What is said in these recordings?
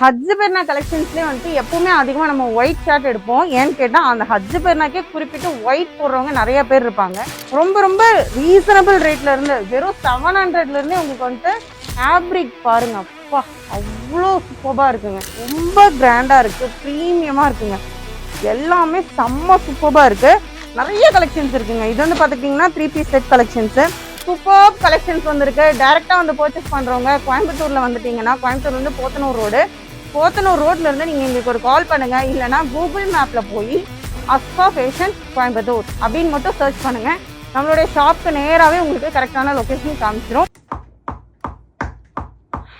ஹஜ்ஜு பெருனா கலெக்ஷன்ஸ்லேயே வந்துட்டு எப்பவுமே அதிகமாக நம்ம ஒயிட் ஷர்ட் எடுப்போம். ஏன்னு கேட்டால் அந்த ஹஜ்ஜு பெருனாக்கே குறிப்பிட்டு ஒயிட் போடுறவங்க நிறைய பேர் இருப்பாங்க. ரொம்ப ரொம்ப ரீசனபிள் ரேட்ல இருந்து வெறும் செவன் ஹண்ட்ரட்லருந்தே உங்களுக்கு வந்துட்டு ஃபேப்ரிக் பாருங்க. அப்பா அவ்வளோ சூப்பராக இருக்குங்க. ரொம்ப கிராண்டாக இருக்குது ப்ரீமியமாக இருக்குங்க. எல்லாமே செம்ம சூப்பராக இருக்குது நிறைய கலெக்ஷன்ஸ் இருக்குங்க. இது வந்து பார்த்துக்கிட்டிங்கன்னா three piece set collections super collections வந்துருக்கு. டேரெக்டாக வந்து பர்ச்சேஸ் பண்ணுறவங்க கோயம்புத்தூரில் வந்துட்டிங்கன்னா கோயம்புத்தூர் வந்து போத்தனூர் ரோடு போத்தனூர் ரோட்ல இருந்து நீங்கள் எங்களுக்கு ஒரு கால் பண்ணுங்க. இல்லைன்னா கூகுள் மேப்பில் போய் அஸ்பா ஃபேஷன் கோயம்புத்தூர் அப்படின்னு மட்டும் சர்ச் பண்ணுங்க. நம்மளுடைய ஷாப்க்கு நேராகவே உங்களுக்கு கரெக்டான லொக்கேஷன் காமிச்சிரும்.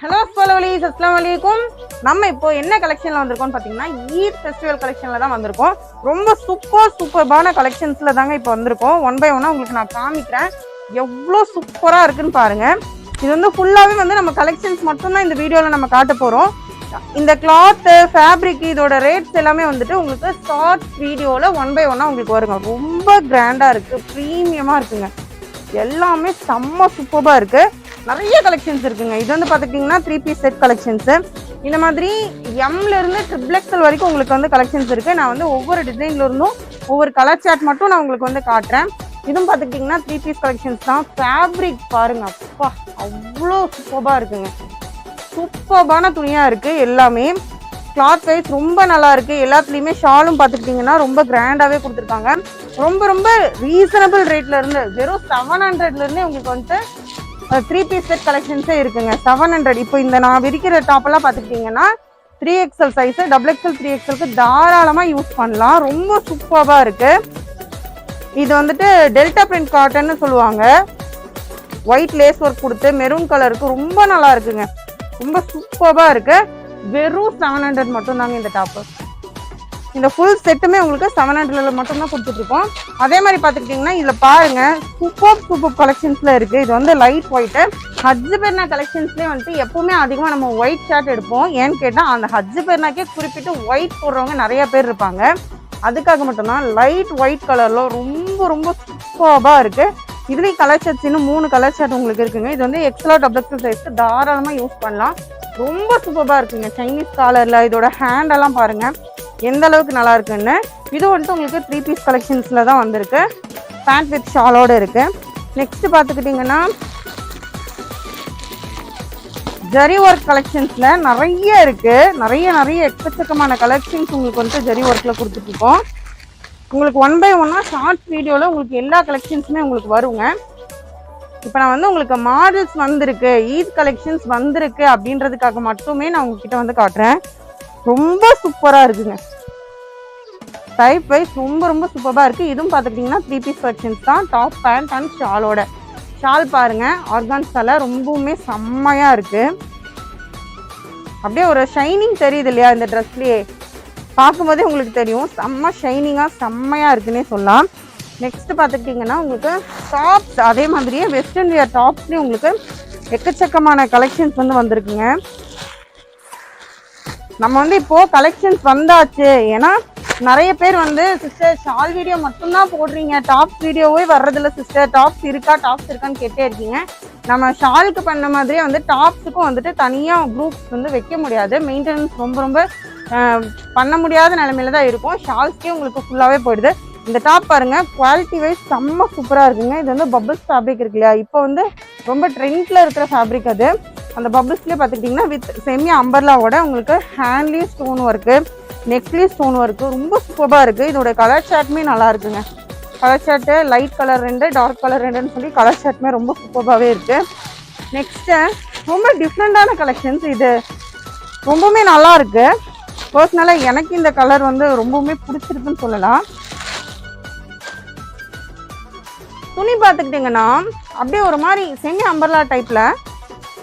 ஹலோ ஸ்கோலவலிஸ் அஸ்லாம் வலைக்கும் நம்ம இப்போ என்ன கலெக்ஷன்ல வந்திருக்கோம்னு பார்த்தீங்கன்னா ஈத் ஃபெஸ்டிவல் கலெக்ஷன்ல தான் வந்திருக்கோம். ரொம்ப சூப்பர் சூப்பர்பான கலெக்ஷன்ஸ்ல தாங்க இப்போ வந்திருக்கோம். ஒன் பை ஒன்னா உங்களுக்கு நான் காமிக்கிறேன். எவ்வளோ சூப்பராக இருக்குன்னு பாருங்க. இது வந்து ஃபுல்லாகவே வந்து நம்ம கலெக்ஷன்ஸ் மட்டும்தான் இந்த வீடியோவில் நம்ம காட்ட போகிறோம் இந்த கிளாத்து ஃபேப்ரிக் இதோட ரேட்ஸ் எல்லாமே வந்துட்டு உங்களுக்கு ஷார்ட் வீடியோவில் ஒன் பை ஒன்னாக உங்களுக்கு வருங்க. ரொம்ப கிராண்டாக இருக்குது ப்ரீமியமாக இருக்குங்க. எல்லாமே செம்ம சூப்பராக இருக்குது நிறைய கலெக்ஷன்ஸ் இருக்குங்க. இது வந்து பார்த்துக்கிட்டிங்கன்னா த்ரீ பீஸ் செட் கலெக்ஷன்ஸு இந்த மாதிரி எம்லேருந்து ட்ரிப்ளெக்ஸல் வரைக்கும் உங்களுக்கு வந்து கலெக்ஷன்ஸ் இருக்குது நான் வந்து ஒவ்வொரு டிசைன்லேருந்தும் ஒவ்வொரு கலர் சாட் மட்டும் நான் உங்களுக்கு வந்து காட்டுறேன். இதுவும் பார்த்துக்கிட்டிங்கன்னா த்ரீ பீஸ் கலெக்ஷன்ஸ் தான். ஃபேப்ரிக் பாருங்க அப்பா அவ்வளோ சூப்பராக இருக்குங்க. சூப்பர்பான துணியாக இருக்குது எல்லாமே. கிளாத் வைஸ் ரொம்ப நல்லா இருக்கு. எல்லாத்துலேயுமே ஷாலும் பார்த்துக்கிட்டிங்கன்னா ரொம்ப கிராண்டாகவே கொடுத்துருக்காங்க. ரொம்ப ரொம்ப ரீசனபிள் ரேட்ல இருந்து வெறும் செவன் ஹண்ட்ரட்லேருந்து உங்களுக்கு வந்துட்டு த்ரீ பீஸ் செட் கலெக்ஷன்ஸே இருக்குங்க. செவன் ஹண்ட்ரட் இப்போ இந்த நான் விரிக்கிற டாப்பெல்லாம் பார்த்துக்கிட்டிங்கன்னா three XL size double XL three எக்ஸலுக்கு தாராளமாக யூஸ் பண்ணலாம். ரொம்ப சூப்பராக இருக்குது இது வந்துட்டு டெல்டா பிரிண்ட் காட்டன்னு சொல்லுவாங்க. ஒயிட் லேஸ் ஒர்க் கொடுத்து மெரூன் கலருக்கு ரொம்ப நல்லா இருக்குங்க. ரொம்ப சூப்பராக இருக்கு. வெறும் செவன் ஹண்ட்ரட் மட்டும் தாங்க இந்த டாப்பு இந்த ஃபுல் செட்டுமே உங்களுக்கு செவன் ஹண்ட்ரட்ல மட்டும் தான் கொடுத்துட்ருக்கோம். அதே மாதிரி பார்த்துக்கிட்டிங்கன்னா இதில் பாருங்க சூப்பர் சூப்பர் கலெக்ஷன்ஸில் இருக்குது இது வந்து லைட் ஒயிட்டு ஹஜ்ஜு பெர்னா கலெக்ஷன்ஸ்லேயே வந்துட்டு எப்போவுமே அதிகமாக நம்ம ஒயிட் ஷர்ட் எடுப்போம். ஏன்னு கேட்டால் அந்த ஹஜ்ஜு பெர்னாக்கே குறிப்பிட்டு ஒயிட் போடுறவங்க நிறைய பேர் இருப்பாங்க. அதுக்காக மட்டும்தான் லைட் ஒயிட் கலரில் ரொம்ப ரொம்ப சூப்பராக இருக்குது இதுலேயும் கலர் ஷர்ட்ஸ் இன்னும் மூணு கலர் ஷர்ட் உங்களுக்கு இருக்குங்க. இது வந்து எக்ஸ்ட்ரா டபுள் எக்ஸல் சைஸ்க்கு தாராளமாக யூஸ் பண்ணலாம். ரொம்ப சூப்பராக இருக்குங்க. சைனீஸ் காலரில் இதோட ஹேண்ட் எல்லாம் பாருங்கள் எந்த அளவுக்கு நல்லா இருக்குன்னு. இது வந்துட்டு உங்களுக்கு த்ரீ பீஸ் கலெக்ஷன்ஸில் தான் வந்திருக்கு. பேண்ட் வித் ஷாலோட இருக்கு. நெக்ஸ்ட்டு பார்த்துக்கிட்டிங்கன்னா ஜரி ஒர்க் கலெக்ஷன்ஸில் நிறைய இருக்குது நிறைய நிறைய எக்கச்சக்கமான கலெக்ஷன்ஸ் உங்களுக்கு வந்துட்டு ஜரி ஒர்க்கில் கொடுத்துட்ருக்கோம் உங்களுக்கு ஒன் பை ஒன்னாக ஷார்ட்ஸ் வீடியோவில் உங்களுக்கு எல்லா கலெக்ஷன்ஸுமே உங்களுக்கு வருங்க. இப்போ நான் வந்து உங்களுக்கு மாடல்ஸ் வந்திருக்கு ஈத் கலெக்ஷன்ஸ் வந்திருக்கு அப்படின்றதுக்காக மட்டுமே நான் உங்ககிட்ட வந்து காட்டுறேன். ரொம்ப சூப்பராக இருக்குங்க. டைப் வைஸ் ரொம்ப ரொம்ப சூப்பராக இருக்குது இதுவும் பார்த்துக்கிட்டிங்கன்னா த்ரீ பீஸ் கலெக்ஷன்ஸ் தான். டாப் பேண்ட் அண்ட் ஷாலோட ஷால் பாருங்க. ஆர்கான்ஸால ரொம்பவுமே செம்மையாக இருக்குது அப்படியே ஒரு ஷைனிங் தெரியுது இல்லையா இந்த ட்ரெஸ்லேயே பார்க்கும்போதே உங்களுக்கு தெரியும். செம்ம ஷைனிங்காக செம்மையாக இருக்குன்னே சொல்லலாம். நெக்ஸ்ட் பார்த்துக்கிட்டிங்கன்னா உங்களுக்கு டாப்ஸ் அதே மாதிரியே வெஸ்டர்ன் வியர் டாப்ஸ்லேயும் உங்களுக்கு எக்கச்சக்கமான கலெக்ஷன்ஸ் வந்து வந்திருக்குங்க. நம்ம வந்து இப்போது கலெக்ஷன்ஸ் வந்தாச்சு. ஏன்னா நிறைய பேர் வந்து சிஸ்டர் ஷால் வீடியோ மட்டும்தான் போடுறீங்க. டாப்ஸ் வீடியோவே வர்றதில்ல சிஸ்டர் டாப்ஸ் இருக்கா டாப்ஸ் இருக்கான்னு கேட்டே இருக்கீங்க. நம்ம ஷாலுக்கு பண்ண மாதிரியே வந்து டாப்ஸுக்கும் வந்துட்டு தனியாக குரூப்ஸ் வந்து வைக்க முடியாது. மெயின்டெனன்ஸ் ரொம்ப ரொம்ப பண்ண முடியாத நிலமையில தான் இருக்கும். ஷால்ஸ்க்கே உங்களுக்கு ஃபுல்லாகவே போயிடுது. இந்த டாப் பாருங்க குவாலிட்டி வைஸ் செம்ம சூப்பராக இருக்குங்க. இது வந்து பபிள்ஸ் ஃபேப்ரிக் இருக்கு இல்லையா? இப்போ வந்து ரொம்ப ட்ரெண்டில் இருக்கிற ஃபேப்ரிக் அது. அந்த பபிள்ஸ்லேயே பார்த்துக்கிட்டிங்கன்னா வித் செமி அம்பர்லாவோட உங்களுக்கு ஹேண்ட்லேயும் stone work necklace stone work ரொம்ப சூப்பராக இருக்குது இதோட கலர் ஷார்ட்டுமே நல்லா இருக்குங்க. கலர் ஷர்ட்டு லைட் கலர் ரெண்டு டார்க் கலர் ரெண்டுன்னு சொல்லி கலர் ஷர்ட்டுமே ரொம்ப சூப்பராகவே இருக்குது நெக்ஸ்ட்டு ரொம்ப டிஃப்ரெண்ட்டான கலெக்ஷன்ஸ் இது. ரொம்பவுமே நல்லா இருக்குது பர்சனலாக எனக்கு இந்த கலர் வந்து ரொம்பவுமே பிடிச்சிருக்குன்னு சொல்லலாம். துணி பார்த்துக்கிட்டிங்கன்னா அப்படியே ஒரு மாதிரி செமி அம்பர்லா டைப்பில்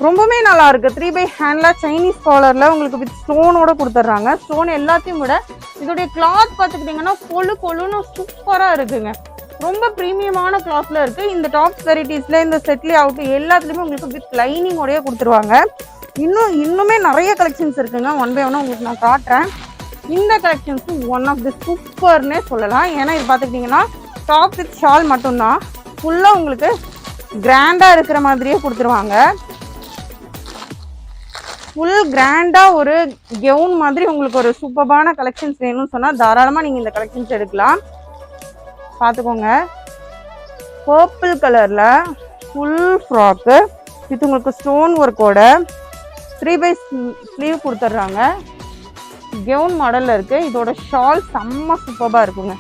ரொம்பவுமே நல்லா இருக்கு. த்ரீ பை ஹேண்ட்ல சைனீஸ் காலரில் உங்களுக்கு வித் ஸ்டோனோட கொடுத்துட்றாங்க. ஸ்டோன் எல்லாத்தையும் விட இதோடைய கிளாத் பார்த்துக்கிட்டிங்கன்னா கொழு கொழுன்னு சூப்பராக இருக்குங்க. ரொம்ப ப்ரீமியமான கிளாத்ல இருக்கு. இந்த டாப்ஸ் வெரைட்டிஸ்ல இந்த செட்லி அவுட் எல்லாத்துலேயுமே உங்களுக்கு வித் லைனிங்கோடய கொடுத்துருவாங்க. இன்னும் இன்னுமே நிறைய கலெக்ஷன்ஸ் இருக்குங்க. ஒன் பை ஒன்னாக உங்களுக்கு நான் காட்டுறேன். இந்த கலெக்ஷன்ஸும் ஒன் ஆஃப் தி சூப்பர்னே சொல்லலாம். ஏன்னா இது பார்த்துக்கிட்டிங்கன்னா டாப் வித் ஷால் மட்டும்தான். ஃபுல்லாக உங்களுக்கு கிராண்டாக இருக்கிற மாதிரியே கொடுத்துருவாங்க. ஃபுல் கிராண்டாக ஒரு கெவுன் மாதிரி உங்களுக்கு ஒரு சூப்பரான கலெக்ஷன்ஸ் வேணும்னு சொன்னால் தாராளமாக நீங்கள் இந்த கலெக்ஷன்ஸ் எடுக்கலாம். பார்த்துக்கோங்க. பர்பிள் கலரில் ஃபுல் ஃப்ராக்கு இது உங்களுக்கு ஸ்டோன் ஒர்க்கோட த்ரீ பை ஸ்லீவ் கொடுத்துட்றாங்க. கெவுன் மாடலில் இருக்குது இதோட ஷால் செம்ம சூப்பராக இருக்குங்க.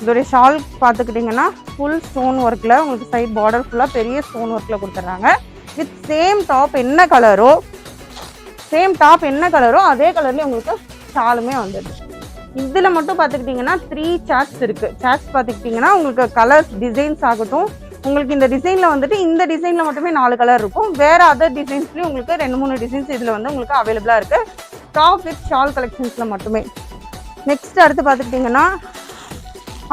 இதோடைய ஷால் பார்த்துக்கிட்டிங்கன்னா ஃபுல் ஸ்டோன் ஒர்க்கில் உங்களுக்கு சைட் பார்டர் ஃபுல்லாக பெரிய ஸ்டோன் ஒர்க்கில் கொடுத்துட்றாங்க. வித் சேம் டாப் என்ன கலரோ சேம் டாப் என்ன கலரோ அதே கலர்லேயே உங்களுக்கு ஷாலுமே வந்துடுது. இதில் மட்டும் பார்த்துக்கிட்டிங்கன்னா த்ரீ சாட்ஸ் இருக்குது சாட்ஸ் பார்த்துக்கிட்டிங்கன்னா உங்களுக்கு கலர்ஸ் டிசைன்ஸ் ஆகட்டும் உங்களுக்கு இந்த டிசைனில் வந்துட்டு இந்த டிசைனில் மட்டுமே நாலு கலர் இருக்கும். வேறு அதர் டிசைன்ஸ்லேயும் உங்களுக்கு ரெண்டு மூணு டிசைன்ஸ் இதில் வந்து உங்களுக்கு அவைலபிளாக இருக்குது டாப் வித் ஷால் கலெக்ஷன்ஸில் மட்டுமே. நெக்ஸ்ட் அடுத்து பார்த்துக்கிட்டிங்கன்னா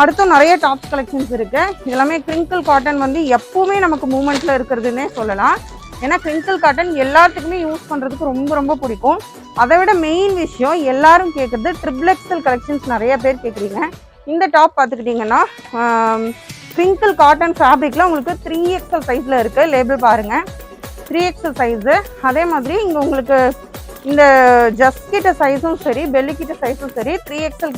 அடுத்தும் நிறைய டாப் கலெக்ஷன்ஸ் இருக்குது இதெல்லாமே கிரிங்கிள் காட்டன் வந்து எப்போவுமே நமக்கு மூமெண்ட்டில் இருக்கிறதுனே சொல்லலாம். ஏன்னா கிரிங்கிள் காட்டன் எல்லாத்துக்குமே யூஸ் பண்ணுறதுக்கு ரொம்ப ரொம்ப பிடிக்கும். அதை விட மெயின் விஷயம் எல்லாரும் கேட்குறது ட்ரிபிள் எக்ஸல் கலெக்ஷன்ஸ் நிறைய பேர் கேட்குறீங்க இந்த டாப் பார்த்துக்கிட்டிங்கன்னா கிரிங்கிள் காட்டன் ஃபேப்ரிக்கில் உங்களுக்கு த்ரீ எக்ஸல் சைஸில் இருக்குது லேபிள் பாருங்கள் த்ரீ எக்ஸல் சைஸு அதே மாதிரி இங்கே உங்களுக்கு இந்த ஜஸ்ட் கிட்ட சைஸும் சரி பெல்லி கிட்ட சைஸும் சரி த்ரீ எக்ஸல்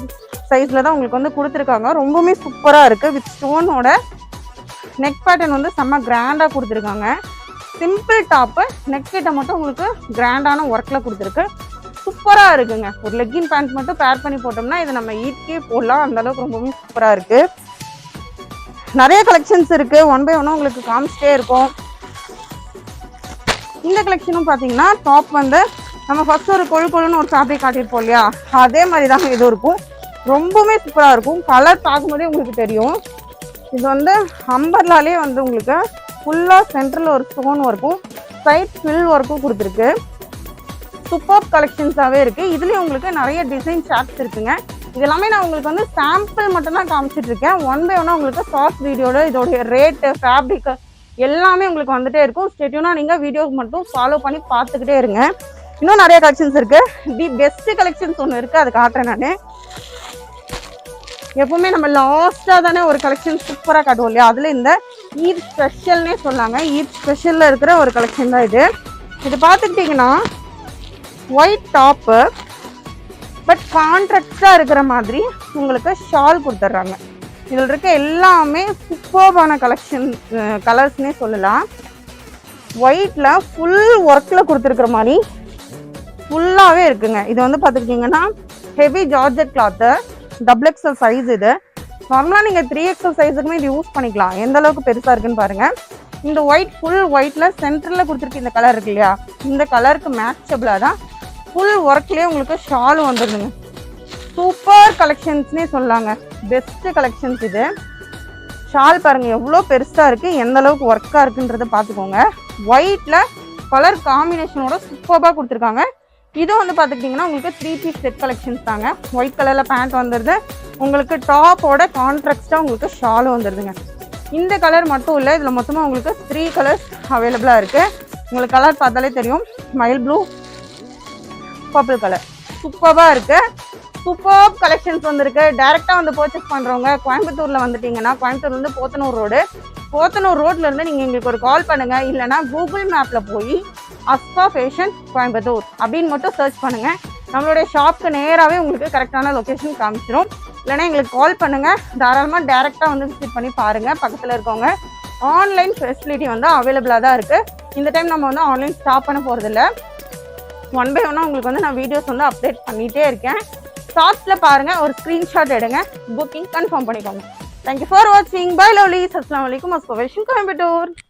சைஸில் தான் உங்களுக்கு வந்து கொடுத்துருக்காங்க. ரொம்பவுமே சூப்பராக இருக்குது வித் ஸ்டோனோட நெக் பேட்டர்ன் வந்து செம்ம கிராண்டாக கொடுத்துருக்காங்க. சிம்பிள் டாப்பு நெக் கிட்ட மட்டும் உங்களுக்கு கிராண்டான ஒர்க்கில் கொடுத்துருக்கு. சூப்பராக இருக்குங்க. ஒரு லெக்கின் பேண்ட் மட்டும் பேர் பண்ணி போட்டோம்னா இது நம்ம ஈட்கே போடலாம். அந்த அளவுக்கு ரொம்பவுமே சூப்பராக இருக்குது நிறைய கலெக்ஷன்ஸ் இருக்குது ஒன் பை ஒன்னாக உங்களுக்கு காமிச்சிட்டே இருக்கும். இந்த கலெக்ஷனும் பார்த்தீங்கன்னா டாப் வந்து நம்ம ஃபர்ஸ்ட் ஒரு கொழு கொழுன்னு ஒரு ஃபேப்ரிக் காட்டியிருப்போம் இல்லையா? அதே மாதிரி தான் இது இருக்கும். ரொம்பவுமே சூப்பராக இருக்கும். கலர் பார்க்கும்போதே உங்களுக்கு தெரியும். இது வந்து அம்பர்லாலே வந்து உங்களுக்கு ஃபுல்லாக சென்ட்ரல் ஒரு ஸ்டோன் ஒர்க்கும் சைட் ஃபில் ஒர்க்கும் கொடுத்துருக்கு. சூப்பர் கலெக்ஷன்ஸாகவே இருக்குது இதுலேயும் உங்களுக்கு நிறைய டிசைன் ஷார்ட்ஸ் இருக்குங்க. இதெல்லாமே நான் உங்களுக்கு வந்து சாம்பிள் மட்டும்தான் காமிச்சிட்டு இருக்கேன் ஒன் பை ஒன்னாக உங்களுக்கு சாஃப்ட் வீடியோட இதோடைய ரேட்டு ஃபேப்ரிக் எல்லாமே உங்களுக்கு வந்துட்டே இருக்கும். ஸ்டெட்யூனா நீங்கள் வீடியோக்கு மட்டும் ஃபாலோ பண்ணி பார்த்துக்கிட்டே இருங்க. இன்னும் நிறைய கலெக்ஷன்ஸ் இருக்கு. தி பெஸ்ட் கலெக்ஷன்ஸ் ஒன்று இருக்கு. அதை காட்டுறேன் நான். எப்பவுமே நம்ம லாஸ்ட்டாக தானே ஒரு கலெக்ஷன் சூப்பராக காட்டுவோம் இல்லையா? அதில் இந்த ஈத் ஸ்பெஷல்னே சொன்னாங்க. ஈத் ஸ்பெஷலில் இருக்கிற ஒரு கலெக்ஷன் தான் இது. இது பார்த்துக்கிட்டிங்கன்னா ஒயிட் டாப்பு பட் கான்ட்ராக்டாக இருக்கிற மாதிரி உங்களுக்கு ஷால் கொடுத்துட்றாங்க. இதில் இருக்க எல்லாமே சூப்பர்பான கலெக்ஷன் கலர்ஸ்னே சொல்லலாம். ஒயிட்டில் ஃபுல் ஒர்க்கில் கொடுத்துருக்குற மாதிரி ஃபுல்லாகவே இருக்குங்க. இது வந்து பார்த்துக்கிட்டிங்கன்னா heavy georgette cloth double XL size இது. நார்மலாக நீங்கள் த்ரீ எக்ஸல் சைஸுக்குமே இது யூஸ் பண்ணிக்கலாம். எந்த அளவுக்கு பெருசாக இருக்குன்னு பாருங்கள் இந்த ஒயிட் ஃபுல் ஒயிட்டில் சென்டரில் கொடுத்துருக்கு இந்த கலர் இருக்கு இல்லையா? இந்த கலருக்கு மேட்சபிளாக தான் ஃபுல் ஒர்க்லேயே உங்களுக்கு ஷால் வந்துடுதுங்க சூப்பர் கலெக்ஷன்ஸ்னே சொல்லாங்க. பெஸ்ட்டு கலெக்ஷன்ஸ் இது. ஷால் பாருங்கள் எவ்வளோ பெருசாக இருக்குது எந்த அளவுக்கு ஒர்க்காக இருக்குன்றதை பார்த்துக்கோங்க ஒயிட்டில் கலர் காம்பினேஷனோட சூப்பராக கொடுத்துருக்காங்க. இது வந்து பார்த்துக்கிட்டிங்கன்னா உங்களுக்கு த்ரீ பீஸ் செட் கலெக்ஷன்ஸ் தாங்க. ஒயிட் கலரில் பேண்ட் வந்துடுது உங்களுக்கு டாப்போட கான்ட்ராக்டாக உங்களுக்கு ஷாலும் வந்துடுதுங்க இந்த கலர் மட்டும் இல்லை இதில் மொத்தமாக உங்களுக்கு த்ரீ கலர்ஸ் அவைலபிளாக இருக்குது உங்களுக்கு கலர் பார்த்தாலே தெரியும். மயில் ப்ளூ பர்பிள் கலர் சூப்பராக இருக்குது சூப்பர் கலெக்ஷன்ஸ் வந்திருக்கு. டேரெக்டாக வந்து பர்ச்சேஸ் பண்ணுறவங்க கோயம்புத்தூரில் வந்துட்டீங்கன்னா கோயம்புத்தூர்லேருந்து போத்தனூர் ரோடு போத்தனூர் ரோட்லேருந்து நீங்கள் எங்களுக்கு ஒரு கால் பண்ணுங்கள் இல்லைனா கூகுள் மேப்பில் போய் அஸ்பா ஃபேஷன் கோயம்புத்தூர் அப்படின்னு மட்டும் சர்ச் பண்ணுங்கள் நம்மளுடைய ஷாப்க்கு நேராகவே உங்களுக்கு கரெக்டான லொக்கேஷன் காமிச்சிடும் இல்லைனா எங்களுக்கு கால் பண்ணுங்கள் தாராளமாக டேரெக்டாக வந்து விசிட் பண்ணி பாருங்கள் பக்கத்தில் இருக்கவங்க. ஆன்லைன் ஃபெசிலிட்டி வந்து அவைலபிளாக தான் இருக்குது இந்த டைம் நம்ம வந்து ஆன்லைன் ஸ்டாப் பண்ண போகிறதில்ல ஒன் பை ஒன்னாக உங்களுக்கு வந்து நான் வீடியோஸ் வந்து அப்டேட் பண்ணிகிட்டே இருக்கேன். ஷார்ட்ஸில் பாருங்கள் ஒரு ஸ்க்ரீன்ஷாட் எடுங்க. புக்கிங் கன்ஃபார்ம் பண்ணிக்கோங்க. தேங்க்யூ ஃபார் வாட்சிங் பை லவ்லி அஸ்லாம் வலைக்கும் அஸ்பவேஷன் கோயம்புத்தூர்